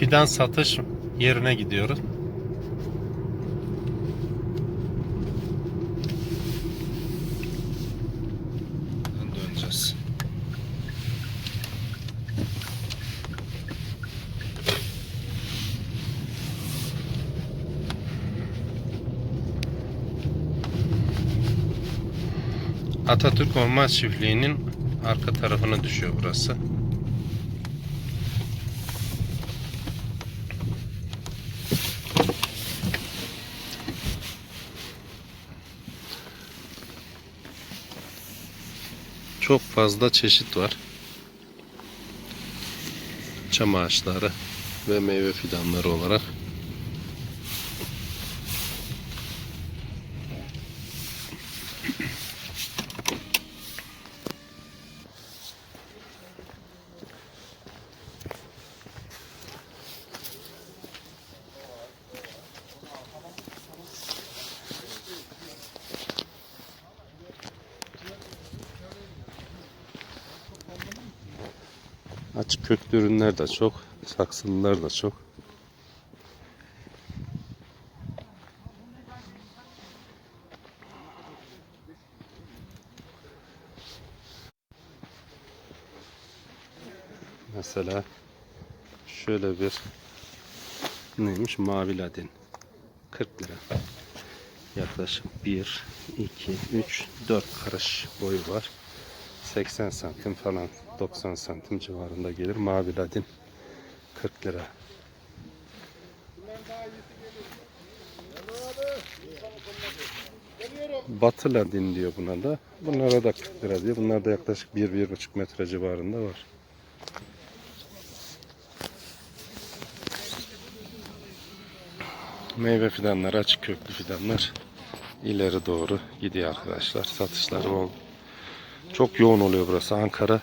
fidan satış yerine gidiyoruz. Döneceğiz. Atatürk Orman Çiftliği'nin arka tarafına düşüyor burası. Çok fazla çeşit var. Çam ağaçları ve meyve fidanları olarak. Açık köklü ürünler de çok, saksılılar da çok. Mesela şöyle bir neymiş mavi ladin 40 lira. Yaklaşık 1, 2, 3, 4 karış boyu var. 80 santim falan 90 santim civarında gelir. Mavi ladin 40 lira. Batı ladin diyor buna da. Bunlara da 40 lira diyor. Bunlar da yaklaşık 1-1,5 metre civarında var. Meyve fidanları, açık köklü fidanlar ileri doğru gidiyor arkadaşlar. Satışları bol. Çok yoğun oluyor burası Ankara.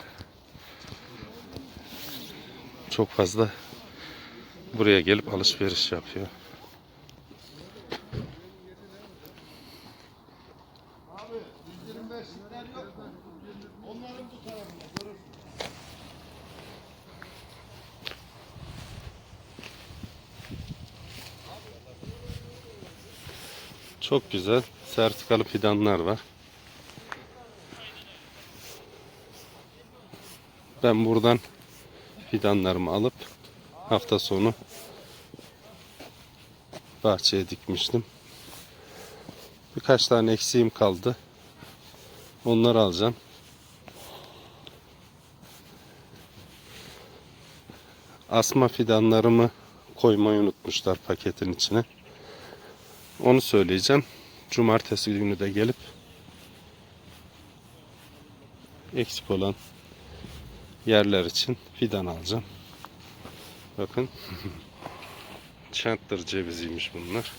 Çok fazla buraya gelip alışveriş yapıyor. Çok güzel sertikalı fidanlar var. Ben buradan fidanlarımı alıp hafta sonu bahçeye dikmiştim. Birkaç tane eksiğim kaldı. Onları alacağım. Asma fidanlarımı koymayı unutmuşlar paketin içine. Onu söyleyeceğim. Cumartesi günü de gelip eksik olan yerler için fidan alacağım. Bakın. Chandler ceviziymiş bunlar.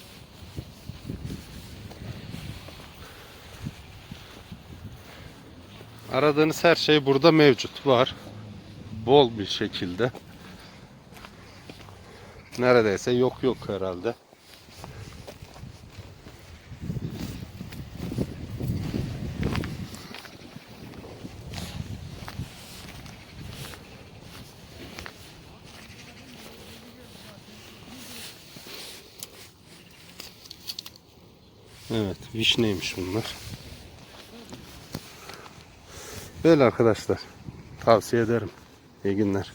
Aradığınız her şey burada mevcut var. Bol bir şekilde. Neredeyse yok yok herhalde. Evet, vişneymiş bunlar. Böyle arkadaşlar. Tavsiye ederim. İyi günler.